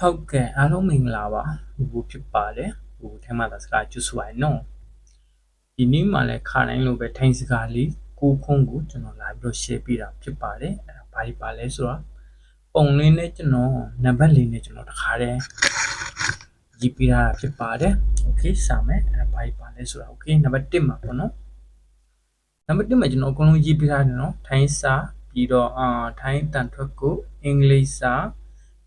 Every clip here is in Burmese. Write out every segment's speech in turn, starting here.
ဟုတ်ကဲ့အားလုံးမင်္ဂလာပါဘူဖြစ်ပါတယ်ဘူထဲမှာသာစကားကျွတ်ဆိုပါနော်ဒီနေ့မှလည်းခါတိုင်းလိုပဲထိုင်းစကားလေးကိုခုံးကိုကျွန်တော်လာပြီးတော့ share ပေးတာဖြစ်ပါတယ်အဲ့ဒါဘာဒီပါလဲဆိုတော့ပုံလေးနဲ့ကျွန်တော်နံပါတ်လေးနဲ့ကျွန်တော်တခါတည်းရေးပြတာဖြစ်ပါတယ်โอเคစာမယ်အဲ့ဒါဘာဒီပါလဲဆိုတော့โอเคနံပါတ်1မှာပေါ့နော်နံပါတ်1မှာကျွန်တော်အကုန်လုံးရေးပြထားတယ်နော်ထိုင်းစာပြီးတော့အာထိုင်းတန်ထွက်ကိုအင်္ဂလိပ်စာ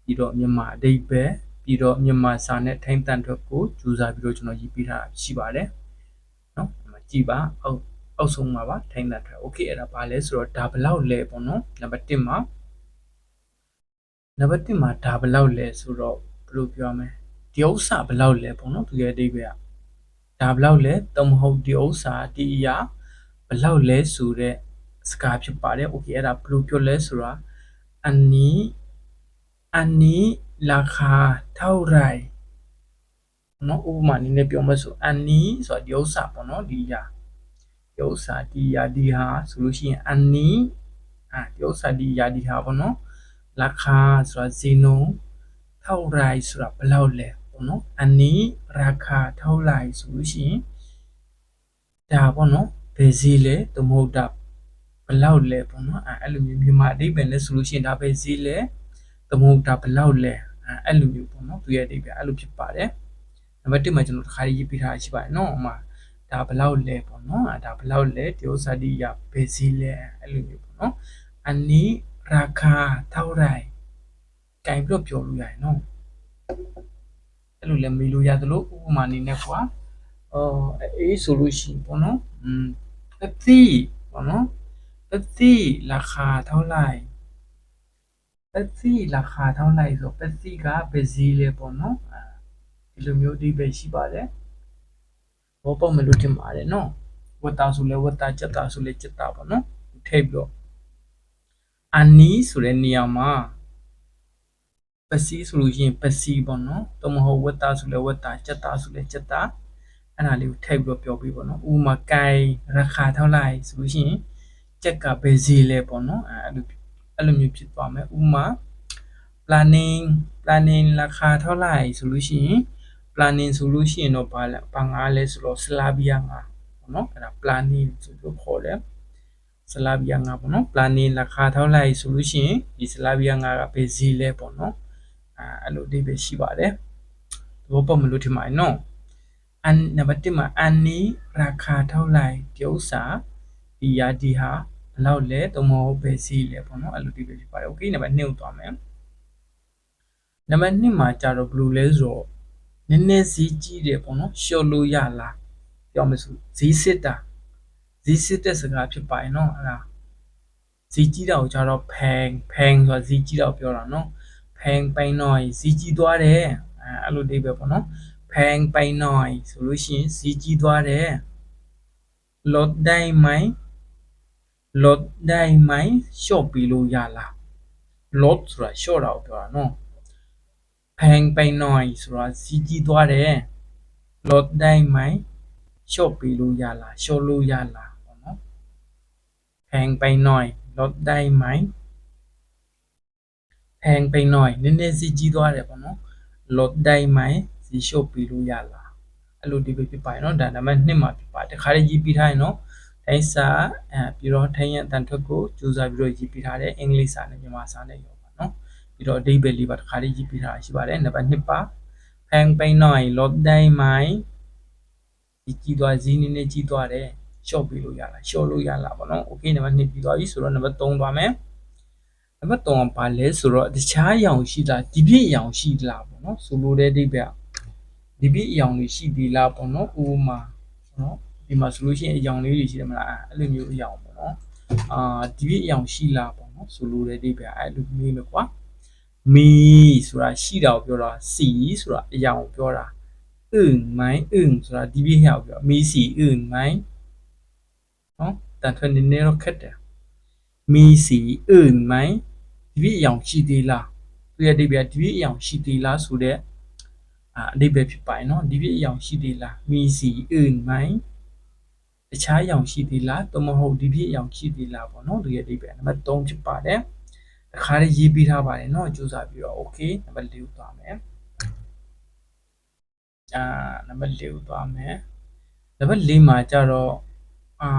ပြီးတော့မြန်မာအဓိပ္ပာယ်ပြီးတော့မြန်မာစာနဲ့ထိုင်းတန်ထွက်ကိုကြိုးစားပြီးတော့ကျွန်တော်ရေးပြထားတာရှိပါတယ်နော်ဒီမှာကြည်ပါအောက်အောက်ဆုံးမှာပါထိုင်းတန်ထွက်โอเคအဲ့ဒါဘာလဲဆိုတော့ဒါဘလောက်လဲပေါ့နော်နံပါတ်1မှာနံပါတ်1မှာဒါဘလောက်လဲဆိုတော့ဘယ်လိုပြောမလဲဒီဥစ္စာဘလောက်လဲပေါ့နော်သူရဲ့အဓိပ္ပာယ်ကဒါဘလောက်လဲတမဟုတ်ဒီဥစ္စာဒီအရာဘလောက်လဲဆိုတဲ့စကားဖြစ်ပါတယ်โอเคအဲ့ဒါဘယ်လိုပြောလဲဆိုတော့အနီး အနီးราคาเท่าไหร่เนาะဥပမာနည်းနည်းပြောမယ်ဆိုအနီးဆိုတော့ဒီဥစ္စာပေါ့နော်ဒီအရာဒီဥစ္စာဒီအရာဒီဟာဆိုလို့ရှိရင်အနီးအာဒီဥစ္စာဒီအရာဒီဟာပေါ့နော်ราคาဆိုတာဈေးနှုန်းเท่าไหร่ဆိုတာဘယ်လောက်လဲပေါ့နော်အနီးราคาเท่าไหร่ဆိုလို့ရှိရင်ဒါပေါ့နော်ဘယ်ဈေးလဲသမဟုတ်တာဘယ်လောက်လဲပေါ့နော်အဲအဲ့လိုမျိုးမြန်မာအဓိပ္ပာယ်နဲ့ဆိုလို့ရှိရင်ဒါပဲဈေးလဲ သမုဒ္ဒဘလောက်လဲအဲ့လိုမျိုးပေါ့နော်သူရဲ့အိပ်ပြအဲ့လိုဖြစ်ပါတယ်နံပါတ်1မှာကျွန်တော်တခါရေးပြထားရှိပါတယ်နော်အမဒါဘလောက်လဲပေါ့နော်ဒါဘလောက်လဲတယောဇာတိယဘယ်စီလဲအဲ့လိုမျိုးပေါ့နော်အနိရာခာထောက်ရိုင်ကင်ပြီးတော့ပြောလို့ရတယ်နော်အဲ့လိုလည်းမေးလို့ရသလိုဥပမာအနေနဲ့ကွာအော်အေးဆိုလို့ရှိရင်ပေါ့နော်อืมပတိပေါ့နော်ပတိရာခာထောက်လိုက် าไหร่ပတိราคาเท่าไหร่ဆိုပတိကဘယ်ဈေးလဲပေါ့နော်အဲဒီလိုမျိုးဒီပဲရှိပါတယ်ဘောပေါ့မလို့ထင်ပါတယ်နော်ဝတ်တာဆိုလဲဝတ်တာချက်တာဆိုလဲချက်တာပေါ့နော်ထည့်ပြီးတော့အနီးဆိုတဲ့နေရာမှာပစီဆိုလို့ရှိရင်ပစီပေါ့နော်တမဟုတ်ဝတ်တာဆိုလဲဝတ်တာချက်တာဆိုလဲချက်တာအဲ့ဒါလေးကိုထည့်ပြီးတော့ပြောပြပေါ့နော်ဥပမာကိုင်ရာခါเท่าไหร่ဆိုလို့ရှိရင်ချက်ကဘယ်ဈေးလဲပေါ့နော်အဲ့လို အဲ့လိုမျိုးဖြစ်သွားမယ်ဥပမာ planning planning ราคาเท่าไหร่ဆိုလို့ရှိရင် planning ဆိုလို့ရှိရင်တော့ဘာလဲဘာငါလဲဆိုတော့ Slavia ငါပေါ့နော်အဲ့ဒါ planning ဆိုလို့ခေါ်တယ် Slavia ငါပေါ့နော် planning ราคาเท่าไหร่ဆိုလို့ရှိရင်ဒီ Slavia ငါကဘယ်ဈေးလဲပေါ့နော်အဲအဲ့လိုအဓိပ္ပာယ်ရှိပါတယ်သဘောပေါက်မလို့ထင်ပါတယ်နော်အန်နံပါတ်1မှာအန်နီရာคาเท่าไหร่ဒီဥစ္စာဒီယာဒီဟာ ဘယ်လောက်လဲတမဟုတ်ပဲဈေးလဲပေါ့နော်အဲ့လိုအဓိပ္ပာယ်ဖြစ်ပါတယ်โอเคနံပါတ်2ကိုသွားမယ်နံပါတ်2မှာကြာတော့ဘယ်လိုလဲဆိုတော့နည်းနည်းဈေးကြီးတယ်ပေါ့နော်လျှော့လို့ရလားပြောမယ်ဆိုဈေးစစ်တာဈေးစစ်တဲ့စကားဖြစ်ပါရဲ့နော်အဲ့ဒါဈေးကြီးတာကိုကြာတော့ဖန်ဖန်ဆိုတာဈေးကြီးတာကိုပြောတာနော်ဖန်ပိုင်နော်ဈေးကြီးသွားတယ်အဲအဲ့လိုအိဗယ်ပေါ့နော်ဖန်ပိုင်နော်ဆိုလို့ရှိရင်ဈေးကြီးသွားတယ် ลดได้ไหมลดได้ไหมလျှော့ပြီးလို့ရလား lod ဆိုတာလျှော့တာကိုပြောတာနော်ဖန်ပိုင်နော်ဆိုတာဈေးကြီးသွားတယ် lod ได้ไหมလျှော့ပြီးလို့ရလားလျှော့လို့ရလားပေါ့နော်แพงไปหน่อยลดได้ไหมแพงไปหน่อยနည်းနည်းဈေးကြီးသွားတယ်ပေါ့နော်ลดได้ไหมဈေးလျှော့ပြီးလို့ရလားအဲ့လိုဒီပဲဖြစ်ပါရဲ့နော်ဒါနံပါတ်2မှာဖြစ်ပါတခါလေးရေးပြီးထားရင်နော် ထိုင်းစာအဲပြီးတော့ထိုင်းရအတန်ထွက်ကိုကြိုးစားပြီးတော့ရေးပြီးထားတယ်အင်္ဂလိပ်စာနဲ့မြန်မာစာနဲ့ရောပါနော်ပြီးတော့အဓိပ္ပာယ်လေးပါတခါလေးရေးပြီးထားရှိပါတယ်နံပါတ်2ပါแพงไปหน่อยลดได้ไหมဒီကြီးသွားဈေးနည်းနည်းကြီးသွားတယ်ရှော့ပေးလို့ရလားရှော့လို့ရလားပေါ့နော်โอเคနံပါတ်2ပြီးသွားပြီဆိုတော့နံပါတ်3သွားမယ်နံပါတ်3ကဘာလဲဆိုတော့တခြားအရောင်ရှိလားဒီပြည့်အရောင်ရှိလားပေါ့နော်ဆိုလိုတဲ့အဓိပ္ပာယ်ဒီပြည့်အရောင်တွေရှိသေးလားပေါ့နော်ဥပမာနော် ဒီမှာဆိုလို့ရှိရင်အယောင်လေးတွေရှိတယ်မလားအဲ့လိုမျိုးအယောင်ပေါ့နော်အာဒီပြည့်အယောင်ရှိလားပေါ့နော်ဆိုလိုတဲ့အိပ်ပဲအဲ့လိုမျိုးပဲကွာမီဆိုတာရှိတာကိုပြောတာစီဆိုတာအယောင်ကိုပြောတာအင်းမိုင်းအင်းဆိုတာဒီပြည့်ဟဲ့ကိုပြောမီစီအင်းမိုင်းနော်တန်ထွန်းနေနေတော့ခက်တယ်မီစီအင်းမိုင်းဒီပြည့်အယောင်ရှိသေးလားသူရဲ့အိပ်ပဲဒီပြည့်အယောင်ရှိသေးလားဆိုတော့အာအိပ်ပဲဖြစ်ပါရဲ့နော်ဒီပြည့်အယောင်ရှိသေးလားမီစီအင်းမိုင်း တခြားအရောင်ရှိသေးလားသို့မဟုတ်ဒီပြည့်အရောင်ရှိသေးလားပေါ့နော်သူရဲ့အဓိပ္ပာယ်နံပါတ်3ဖြစ်ပါတယ် တခါလေးရေးပြီးထားပါတယ်เนาะကြိုးစားပြီးတော့ okay နံပါတ်၄ကိုသွားမယ်အာနံပါတ်၄ကိုသွားမယ်နံပါတ်၄မှာကြတော့အာ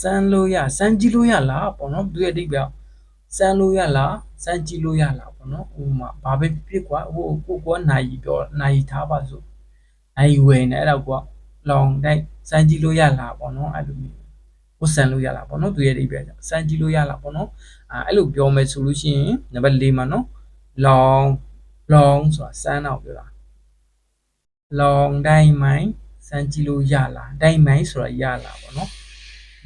စမ်းလို့ရစမ်းကြည့်လို့ရလားပေါ့နော်သူရဲ့အဓိပ္ပာယ်စမ်းလို့ရလားစမ်းကြည့်လို့ရလားပေါ့နော်ဥပမာဘာပဲဖြစ်ဖြစ်ကွာဟိုကိုကနိုင်ပြောနိုင်ထားပါစို့နိုင်ဝယ်နေအဲ့တော့ကွာ လောင်တိုက်စမ်းကြည့်လို့ရလားပေါ့နော်အဲ့လိုမျိုးဝတ်ဆန်လို့ရလားပေါ့နော်သူရဲ့အဓိပ္ပာယ်စမ်းကြည့်လို့ရလားပေါ့နော်အာအဲ့လိုပြောမယ်ဆိုလို့ရှိရင်နံပါတ်၄မှာနော် long long ဆိုတာစမ်းတော့ပြောတာ long တိုင်းမိုင်းစမ်းကြည့်လို့ရလားတိုင်းမိုင်းဆိုတာရလားပေါ့နော်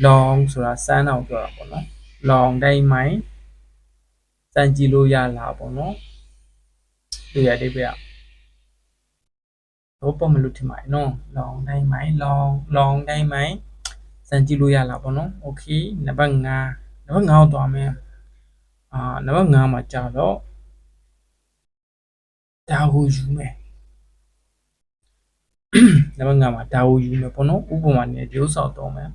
long ဆိုတာစမ်းတော့ပြောတာပေါ့နော် long တိုင်းမိုင်းစမ်းကြည့်လို့ရလားပေါ့နော်သူရတဲ့ပြ တော့ပုံမလို့ထင်ပါတယ်နော် long တိုင်းမိုင်း long long တိုင်းမိုင်းစမ်းကြည့်လို့ရလားပေါ့နော် okay နံပါတ်5နံပါတ်5ကိုသွားမယ်အာနံပါတ်5မှာကြာတော့ဒါကိုယူမယ်နံပါတ်5မှာဒါကိုယူမယ်ပေါ့နော်ဥပမာနဲ့ပြောဆောက်တော့မယ်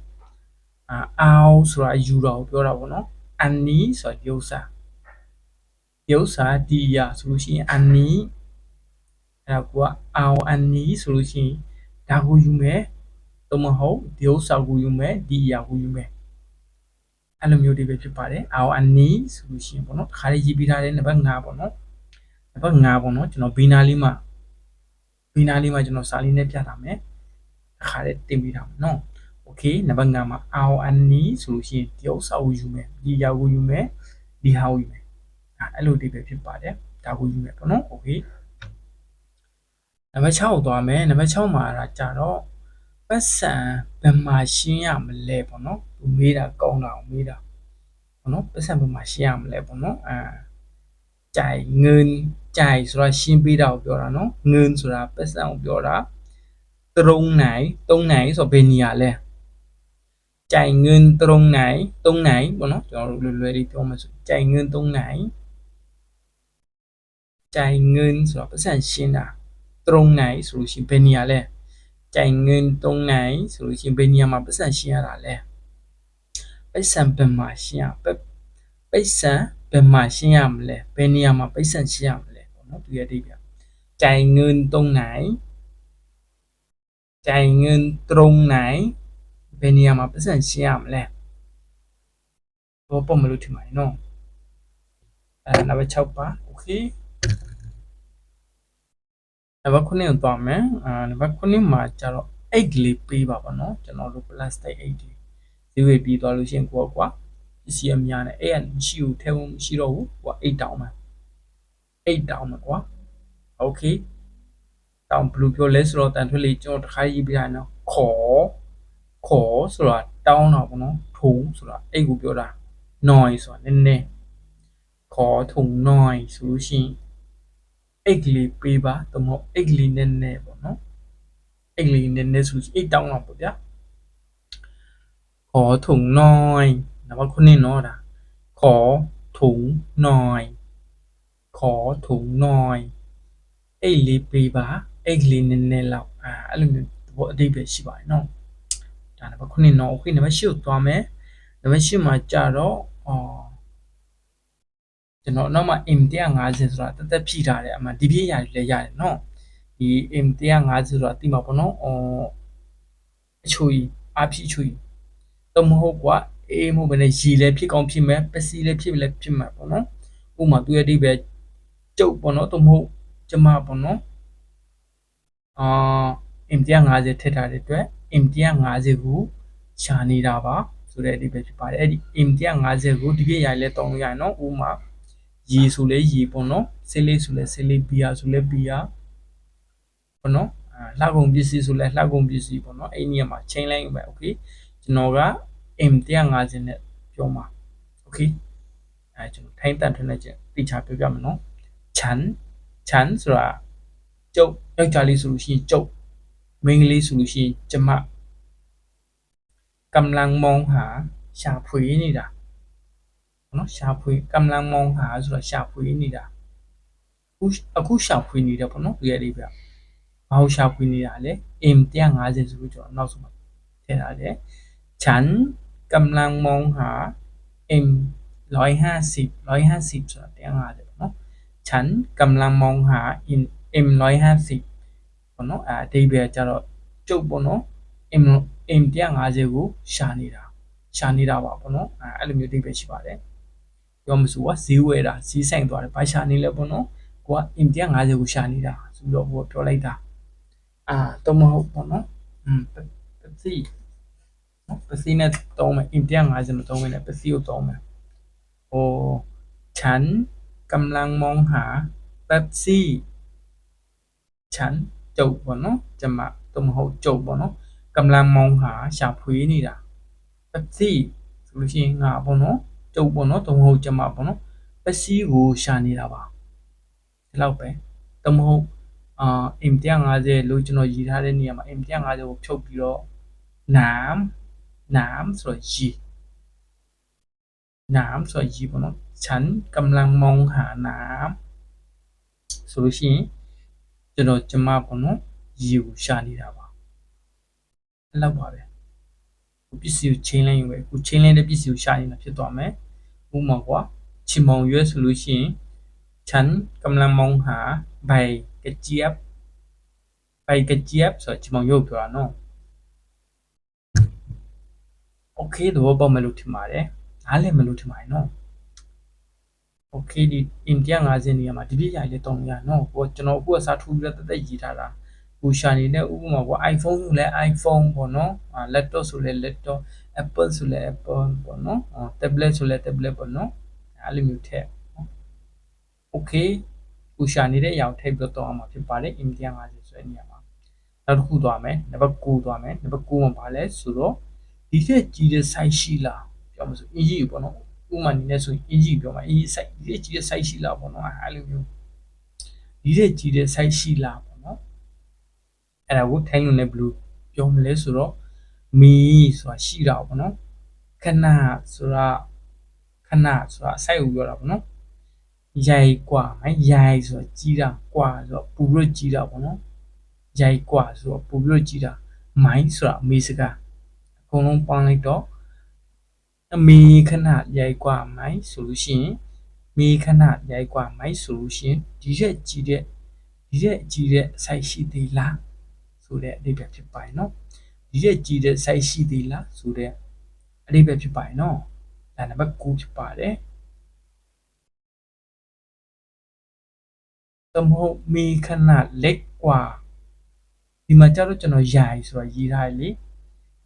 အာအောင်ဆိုတာယူတာကိုပြောတာပေါ့နော်အန်နီဆိုတာရုပ်စာရုပ်စာဒီရဆိုလို့ရှိရင်အန်နီ အဲ့ဒါကအောင်အန်နီဆိုလို့ရှိရင်ဒါကိုယူမယ်သို့မဟုတ်ရုပ်စာကိုယူမယ်ဒီရကိုယူမယ်အဲ့လိုမျိုးတွေပဲဖြစ်ပါတယ်အောင်အန်နီဆိုလို့ရှိရင်ပေါ့နော်တစ်ခါလေးရေးပြီးထားတဲ့နံပါတ်5ပေါ့နော်နံပါတ်5ပေါ့နော်ကျွန်တော်ဘီနာလေးမှာဘီနာလေးမှာကျွန်တော်စာလေးနဲ့ပြတာမယ်တစ်ခါလေးတင်ပြီးထားမယ်နော်โอเคနံပါတ်5မှာ our any ဆိုလို့ရှိရင်ဒီဥစ္စာကိုယူမယ်ဒီအရာကိုယူမယ်ဒီဟာကိုယူမယ်အဲ့လိုဒီပဲဖြစ်ပါတယ်ဒါကိုယူမယ်ပေါ့နော်โอเค နံပါတ်6ကိုသွားမယ်နံပါတ်6မှာအဲ့ဒါကြတော့ပတ်စံဘယ်မှာရှင်းရမလဲပေါ့နော်သူမေးတာကောင်းတာအောင်မေးတာပေါ့နော်ပတ်စံဘယ်မှာရှင်းရမလဲပေါ့နော်အဲကြိုင်ငင်းကြိုင်ဆိုတာရှင်းပေးတာကိုပြောတာနော်ငင်းဆိုတာပတ်စံကိုပြောတာ3နိုင်3နိုင်ဆိုဘယ်နေရာလဲကြိုင်ငင်း3နိုင်3နိုင်ပေါ့နော်ကျွန်တော်တို့လွယ်လွယ်လေးပြောမှာဆိုကြိုင်ငင်း3နိုင်ကြိုင်ငင်းဆိုတာပတ်စံရှင်းတာ ตรงไหนဆိုလို့ရှိရင်ဘယ်နေရာလဲจ่ายเงินตรงไหนဆိုလို့ရှိရင်ဘယ်နေရာမှာပတ်စံရှင်းရတာလဲပတ်စံဘယ်မှာရှင်းရပတ်ပတ်စံဘယ်မှာရှင်းရမလဲဘယ်နေရာမှာပတ်စံရှင်းရမလဲပေါ့နော်သူရဲ့အဓိပ္ပာယ်จ่ายเงินตรงไหนจ่ายเงินตรงไหนဘယ်နေရာမှာပတ်စံရှင်းရမလဲဘောပုံမလို့ထင်ပါတယ်နော်အဲနံပါတ်6ပါโอเค နံပါတ်9ကိုသွားမယ်အာနံပါတ်9မှာကျတော့8ကလေးပေးပါပါနော်ကျွန်တော်တို့ plastic 8ဒီဈေးဝယ်ပြီးသွားလို့ရှိရင်ကိုကကွာပစ္စည်းအများနဲ့အဲ့ကမရှိဘူးထဲဝင်မရှိတော့ဘူးကွာ8တောင်းမှာ8တောင်းမှာကွာโอเคတောင်းဘယ်လိုပြောလဲဆိုတော့တန်ထွေးလေးကျွန်တော်တစ်ခါရေးပြရအောင်ခေါ်ခေါ်ဆိုတာတောင်းတာပေါ့နော်ထုံဆိုတာအဲ့ကိုပြောတာ noise ဆိုတာနည်းနည်းခေါ်ထုံ noise ဆိုလို့ရှိရင် အိတ်ကလေးပေးပါတမို့အိတ်ကလေးနည်းနည်းပေါ့နော်အိတ်ကလေးနည်းနည်းဆိုလို့အိတ်တောင်းတော့ပေါ့ဗျာခေါ်ထုံ noise နံပါတ်9နော်ဒါခေါ်ထုံ noise ခေါ်ထုံ noise အိတ်လေးပေးပါအိတ်ကလေးနည်းနည်းလောက်အာအဲ့လိုမျိုးဘောအတိတ်ပဲရှိပါတယ်နော်ဒါနံပါတ်9နော် okay နံပါတ်10ကိုသွားမယ်နံပါတ်10မှာကြတော့အော် ကျွန်တော်နောက်မှာ m 150ဆိုတာတက်တက်ဖြည့်ထားတယ်အမှဒီပြည့်ရာကြီးလည်းရတယ်နော်ဒီ m 150ဆိုတာတိမှာပေါ့နော်အော်အချိုကြီးအဖြည့်ချိုကြီးတော့မဟုတ်ကွာအေးမဟုတ်ဘဲနဲ့ရီလည်းဖြစ်ကောင်းဖြစ်မယ်ပစီလည်းဖြစ်လည်းဖြစ်မှာပေါ့နော်ဥပမာသူရဲ့အဓိပ္ပာယ်ကျုပ်ပေါ့နော်တော့မဟုတ်ကျမပေါ့နော်အာ m 150ထည့်ထားတဲ့အတွက် m 150ကိုရှာနေတာပါဆိုတဲ့အဓိပ္ပာယ်ဖြစ်ပါတယ်အဲ့ဒီ m 150ကိုဒီပြည့်ရိုင်လဲတောင်းလို့ရရင်နော်ဥမာ ရေဆိုလဲရေပေါ့နော်ဆေးလေးဆိုလဲဆေးလေးဘီယာဆိုလဲဘီယာပေါ့နော်လှကုန်ပစ္စည်းဆိုလဲလှကုန်ပစ္စည်းပေါ့နော်အဲ့ဒီနေရာမှာ chain လိုက်ပဲ okay ကျွန်တော်က m 150နဲ့ပြောမှာ okay အဲကျွန်တော်ထိုင်းတန်ထွန်းတဲ့ချက်တိကျပြောပြမယ်နော်ချန်ချန်ဆိုတာကျုပ်ယောက်ျားလေးဆိုလို့ရှိရင်ကျုပ်မိန်းကလေးဆိုလို့ရှိရင်ကျမကမ္လန်မောင်ဟာရှာဖွေနေတာ နော်ရှာဖွေกำลังมองหาဆိုတာရှာဖွေနေတာအခုအခုရှာဖွေနေတယ်ပေါ့နော်ဒီရလေးပြဘာလို့ရှာဖွေနေတာလဲ m 150ဆိုပြီးကျွန်တော်နောက်ဆုံးမှာထည့်ထားတယ်ฉันกำลังมองหา m 150 150ဆိုတာ150ပေါ့နော်ฉันกำลังมองหา in m 150ပေါ့နော်အဲအတိပ္ပယ်ကျတော့ကျုပ်ပေါ့နော် m m 150ကိုရှာနေတာရှာနေတာပါပေါ့နော်အဲအဲ့လိုမျိုးအတိပ္ပယ်ရှိပါတယ် ပြောမစို့ကဈေးဝယ်တာဈေးဆိုင်သွားတယ်ဘာရှာနေလဲပေါ့နော်ကိုက m 150ကိုရှာနေတာဆိုပြီးတော့ဟိုပြောလိုက်တာအာတော့မဟုတ်ပေါ့နော်อืมပစီနော်ပစီနဲ့တုံးမယ် m 150မတုံးမယ်နဲ့ပစီကိုတုံးမယ်ဟိုฉันกำลังมองหาเป๊ปซี่ ฉันကျုပ်ပေါ့နော်ကျမတော့မဟုတ်ကျုပ်ပေါ့နော်กำลังมองหาရှာဖွေနေတာ Pepsi ဆိုလို့ရှိရင်ငါပေါ့နော် ကျုပ်ပေါ့နော်တော့မဟုတ်ကျမပေါ့နော် Pepsi ကိုရှာနေတာပါဒီလောက်ပဲတော့မဟုတ်အာ M150 လို့ကျွန်တော်ရေးထားတဲ့နေရာမှာ M150 ကိုဖြုတ်ပြီးတော့နာမ်နာမ်ဆိုတော့ยีน้ำဆိုတော့ยีပေါ့နော်ฉันกำลังมองหาน้ำဆိုလို့ရှိရင်ကျွန်တော်ကျမပေါ့နော်ยีကိုရှာနေတာပါအဲ့လောက်ပါပဲပစ္စည်းကိုချင်းလိုက်ရင်ပဲခုချင်းလိုက်တဲ့ပစ္စည်းကိုရှာနေတာဖြစ်သွားမယ် ဥပမာကွာချင်မောင်ရွက်ဆိုလို့ရှိရင်ฉันกำลังมองหาใบกระเจี๊ยบใบกระเจี๊ยบဆိုတော့ချင်မောင်ရွက်ပြောတာနော်โอเคတော့ပေါ့မလို့ထင်ပါတယ်နားလည်မလို့ထင်ပါတယ်နော်โอเคဒီအိန္ဒိယ50နေရာမှာဒီပြည့်ရိုင်လေးတုံးရနော်ဟိုကျွန်တော်အခုကစားထူပြီးတော့တက်တက်ရေးထားတာ ကိုရှာနေတဲ့ဥပမာပေါ့ iPhone ဆိုလဲ iPhone ပေါ့နော် laptop ဆိုလဲ laptop Apple ဆိုလဲ Apple ပေါ့နော် tablet ဆိုလဲ tablet ပေါ့နော်အဲ့လိုမျိုးထည့် okay ကိုရှာနေတဲ့အရာကိုထည့်ပြီးတော့တောင်းအောင်ဖြစ်ပါတယ် India 50ဆိုတဲ့နေရာမှာနောက်တစ်ခုသွားမယ်နံပါတ်6သွားမယ်နံပါတ်6မှာဘာလဲဆိုတော့ဒီထက်ကြီးတဲ့ size ရှိလားပြောမှဆိုအင်ဂျီပေါ့နော်ဥမာနေနဲ့ဆိုအင်ဂျီပြောမှာအင်ဂျီ size ဒီထက်ကြီးတဲ့ size ရှိလားပေါ့နော်အဲ့လိုမျိုးဒီထက်ကြီးတဲ့ size ရှိလား အဲ့ဒါကိုထိုင်းလို့လည်းဘယ်လိုပြောမလဲဆိုတော့မီဆိုတာရှိတာပေါ့နော်ခဏဆိုတာခဏဆိုတာအဆိုင်ကိုပြောတာပေါ့နော်ရိုက်กว่าမိုင်းရိုက်ဆိုတော့ကြီးတာกว่าဆိုတော့ပူပြီးကြီးတာပေါ့နော်ရိုက်กว่าဆိုတော့ပူပြီးကြီးတာမိုင်းဆိုတာအမေစကားအကုန်လုံးပေါင်းလိုက်တော့အမေခဏရိုက်กว่าမိုင်းဆိုလို့ရှိရင်မေခဏရိုက်กว่าမိုင်းဆိုလို့ရှိရင်ဒီရက်ကြီးတဲ့ဒီရက်ကြီးတဲ့ size ရှိသေးလား ဆိုတဲ့အဓိပ္ပာယ်ဖြစ်ပါတယ်နော်ဒီရက်ကြီးတဲ့ size ရှိသေးလားဆိုတဲ့အဓိပ္ပာယ်ဖြစ်ပါတယ်နော်ဒါနံပါတ်9ဖြစ်ပါတယ်သမဟုတ်မေခဏလက်กว่าဒီမှာကျတော့ကျွန်တော်ယာယီဆိုတာရေးထားတယ်လေ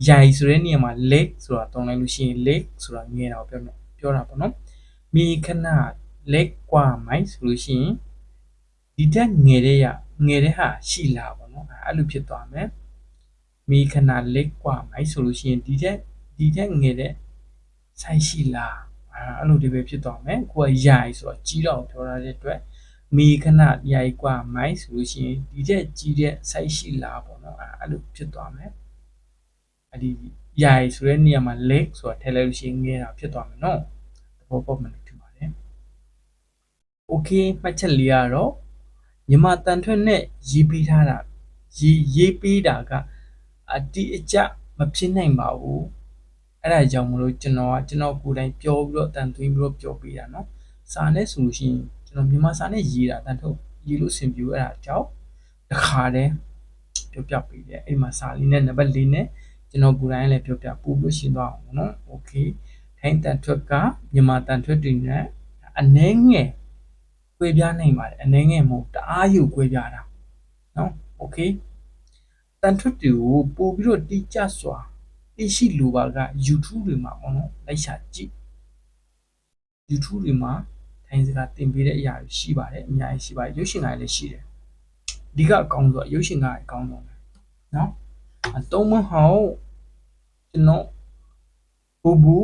ယာယီဆိုတဲ့နေရာမှာ leg ဆိုတာတုံးလိုက်လို့ရှိရင် leg ဆိုတာငယ်တာကိုပြောပြောတာပေါ့နော်မေခဏ leg กว่าမိုင်းဆိုလို့ရှိရင်ဒီတက်ငယ်တဲ့ရ ငယ်တဲ့ဟာရှိလားပေါ့နော်အဲ့လိုဖြစ်သွားမယ်မေခဏ leg กว่าမိုင်းဆိုလို့ရှိရင်ဒီတက်ဒီတက်ငယ်တဲ့ဆိုင်ရှိလားအဲ့လိုဒီပဲဖြစ်သွားမယ်ကိုကယာယီဆိုတော့ကြီးတော့ပြောရတဲ့အတွက်မေခဏယာယီกว่าမိုင်းဆိုလို့ရှိရင်ဒီတက်ကြီးတဲ့ဆိုင်ရှိလားပေါ့နော်အဲ့လိုဖြစ်သွားမယ်အဲ့ဒီယာယီဆိုတဲ့နေရာမှာ leg ဆိုတာထည့်လိုက်လို့ရှိရင်ငယ်တာဖြစ်သွားမယ်နော်သဘောပေါက်မယ်လို့ထင်ပါတယ် okay မှတ်ချက်လေးကတော့ မြန်မာတန်ထွက်နဲ့ရေးပေးထားတာရေးရေးပေးတာကအတိအကျမဖြစ်နိုင်ပါဘူးအဲ့ဒါကြောင့်မလို့ကျွန်တော်ကကျွန်တော်ကိုယ်တိုင်ပြောပြီးတော့တန်သွင်းပြီးတော့ပြောပေးတာเนาะစာနဲ့ဆိုလို့ရှိရင်ကျွန်တော်မြန်မာစာနဲ့ရေးတာတန်ထုတ်ရေးလို့ဆင်ပြေအဲ့ဒါကြောင့်တခါတည်းပြောပြပေးတယ်အဲ့မှာစာလေးနဲ့နံပါတ်၄နဲ့ကျွန်တော်ကိုယ်တိုင်လည်းပြောပြပို့လို့ရှင်းသွားအောင်เนาะโอเคထိုင်းတန်ထွက်ကမြန်မာတန်ထွက်တွေနဲ့အနှဲငယ် ကွဲပြားနိုင်ပါတယ်အနှဲငယ်မဟုတ်တအားယူကွဲပြားတာเนาะโอเคတန်ထွက်တွေကိုပို့ပြီးတော့တိကျစွာသိရှိလိုပါက YouTube တွေမှာပေါ့နော်လိုက်ရှာကြည့် YouTube တွေမှာထိုင်းစကားသင်ပေးတဲ့အရာတွေရှိပါတယ်အများကြီးရှိပါတယ်ရုပ်ရှင်ကားလည်းရှိတယ်အဓိကအကောင်းဆုံးရုပ်ရှင်ကားအကောင်းဆုံးပဲเนาะအတုံးမဟုတ်ကျွန်တော်ဘူဘူ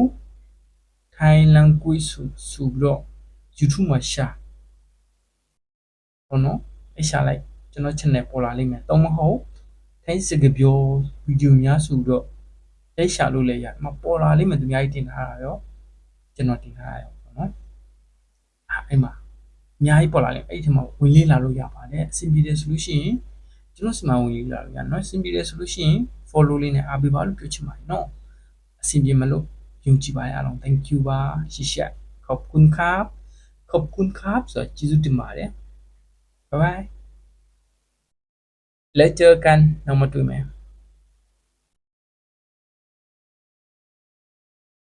ထိုင်းလန်ကွေးဆိုဆိုပြီးတော့ YouTube မှာရှာ ပေါ့နော်အရှာလိုက်ကျွန်တော် channel ပေါ်လာလိမ့်မယ်တော့မဟုတ်ထိုင်းစကားပြောဗီဒီယိုများဆိုတော့ရိုက်ရှာလို့လည်းရမပေါ်လာလိမ့်မယ်သူများကြီးတင်ထားတာရောကျွန်တော်တင်ထားရအောင်ပေါ့နော်အဲ့မှာအများကြီးပေါ်လာလိမ့်အဲ့ဒီမှာဝင်လေးလာလို့ရပါတယ်အဆင်ပြေတယ်ဆိုလို့ရှိရင်ကျွန်တော်စမှာဝင်လေးလာလို့ရနော်အဆင်ပြေတယ်ဆိုလို့ရှိရင် follow လေးနဲ့အားပေးပါလို့ပြောချင်ပါတယ်နော်အဆင်ပြေမလို့ယုံကြည်ပါရအောင် thank you ပါရှိရှက်ขอบคุณครับขอบคุณครับဆိုတော့ကျေးဇူးတင်ပါတယ် Bye-bye. Lecturekan nama tu email.